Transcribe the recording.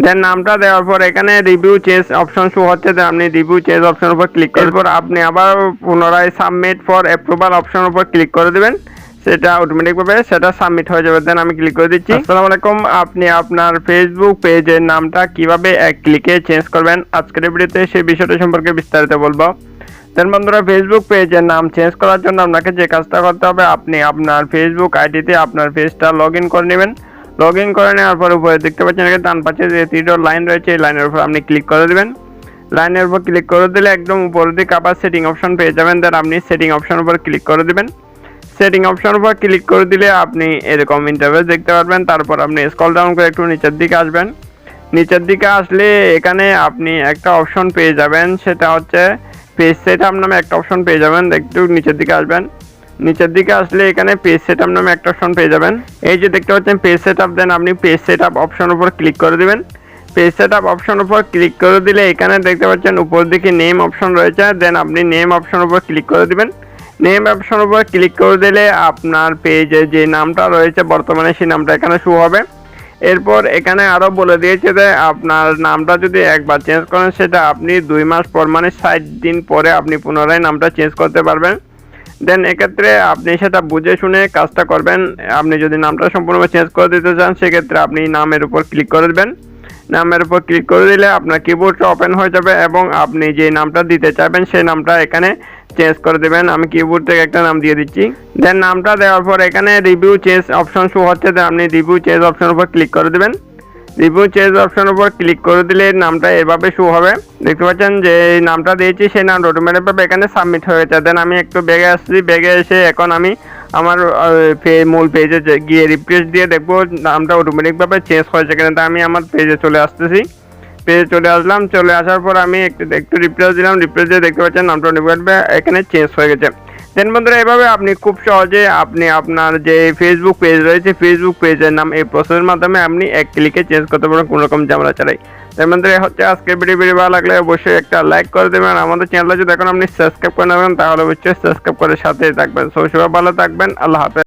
দেন নামটা দেওয়ার পর এখানে রিভিউ চেঞ্জ অপশন শো হচ্ছে। দেন আপনি রিভিউ চেঞ্জ অপশনের উপর ক্লিক করার পর আপনি আবার পুনরায় সাবমিট ফর অ্যাপ্রুভাল অপশনের উপর ক্লিক করে দেবেন। সেটা অটোমেটিকভাবে সেটা সাবমিট হয়ে যাবে। দেন আমি ক্লিক করে দিচ্ছি। আসসালামু আলাইকুম। আপনি আপনার ফেসবুক পেজের নামটা কীভাবে এক ক্লিকে চেঞ্জ করবেন? আজকের ভিডিওতে সেই বিষয়টা সম্পর্কে বিস্তারিত বলব। দেন বন্ধুরা ফেসবুক পেজের নাম চেঞ্জ করার জন্য আপনাকে যে কাজটা করতে হবে, আপনি আপনার ফেসবুক আইডিতে আপনার পেজটা লগ করে নেবেন। লগ ইন করে নেওয়ার পর উপরে দেখতে পাচ্ছেন এখানে ডান পাশে যে তিনটা লাইন রয়েছে, এই লাইনের উপর আপনি ক্লিক করে দেবেন। লাইনের উপর ক্লিক করে দিলে একদম উপরের দিকে আবার সেটিং অপশন পেয়ে যাবেন দেন আপনি সেটিং অপশন উপর ক্লিক করে দিবেন। সেটিং অপশন উপর ক্লিক করে দিলে আপনি এরকম ইন্টারভেস দেখতে পারবেন, তারপর আপনি স্ক্রল ডাউন করে একটু নিচের দিকে আসবেন। নিচের দিকে আসলে এখানে আপনি একটা অপশন পেয়ে যাবেন, সেটা হচ্ছে পেজ সেট আপ নামে একটা অপশন পেয়ে যাবেন, একটু নিচের দিকে আসবেন। নিচের দিকে আসলে এখানে পেজ সেট নামে একটা অপশন পেয়ে যাবেন। এই যে দেখতে পাচ্ছেন পেজ সেট আপ দেন আপনি পেজ সেট আপ অপশন উপর ক্লিক করে দিবেন। পেজ সেট আপ অপশন উপর ক্লিক করে দিলে এখানে দেখতে পাচ্ছেন উপর দিকে নেম অপশন রয়েছে দেন আপনি নেম অপশন উপর ক্লিক করে দিবেন। নেম অপশন উপর ক্লিক করে দিলে আপনার পেজে যে নামটা রয়েছে, বর্তমানে সেই নামটা এখানে শো হবে। এরপর এখানে আরও বলে দিয়েছে যে আপনার নামটা যদি একবার চেঞ্জ করেন, সেটা আপনি দুই মাস পর মানে ষাট দিন পরে আপনি পুনরায় নামটা চেঞ্জ করতে পারবেন। দেন এক্ষেত্রে আপনি সেটা বুঝে শুনে কাজটা করবেন। আপনি যদি নামটা সম্পূর্ণ চেঞ্জ করে দিতে চান, সেক্ষেত্রে আপনি নামের উপর ক্লিক করে দেবেন। নামের উপর ক্লিক করে দিলে আপনার কিবোর্ডটা ওপেন হয়ে যাবে এবং আপনি যে নামটা দিতে চাইবেন, সেই নামটা এখানে চেঞ্জ করে দেবেন। আমি কিবোর্ড থেকে একটা নাম দিয়ে দিচ্ছি। দেন নামটা দেওয়ার পর এখানে রিভিউ চেঞ্জ অপশন শো হচ্ছে। আপনি রিভিউ চেঞ্জ অপশনের উপর ক্লিক করে দেবেন। রিভিউ চেঞ্জ অপশনের উপর ক্লিক করে দিলে নামটা এভাবে শো হবে। দেখতে পাচ্ছেন যে এই নামটা দিয়েছি, সেই নাম অটোমেটিকভাবে এখানে সাবমিট হয়ে গেছে দেন আমি একটু বেগে আসছি, বেগে এসে এখন আমি আমার মূল পেজে গিয়ে রিফ্রেশ দিয়ে দেখব নামটা অটোমেটিকভাবে চেঞ্জ হয়েছে কিনা। তা আমি আমার পেজে চলে আসতেছি। পেজে চলে আসলাম, চলে আসার পর আমি একটু একটু রিপ্রেস দিলাম। রিপ্রেস দিয়ে দেখতে পাচ্ছেন নামটা অটোমেটিকভাবে এখানে চেঞ্জ হয়ে গেছে। দেন বন্ধুরা, এভাবে আপনি খুব সহজে আপনি আপনার যে ফেসবুক পেজ রয়েছে ফেসবুক পেজের নাম এই প্রসেসের মাধ্যমে আপনি এক ক্লিকে চেঞ্জ করতে পারেন, কোনো রকম ঝামেলা ছাড়াই। দেন বন্ধুরা হচ্ছে আজকের ভিডিও ভিডিও ভালো লাগলে অবশ্যই একটা লাইক করে দেবেন। আমাদের চ্যানেলটা যদি এখন আপনি সাবস্ক্রাইব করে নেবেন তাহলে অবশ্যই সাবস্ক্রাইব করে সাথে থাকবেন। সব সবাই ভালো থাকবেন। আল্লাহ হাফেজ।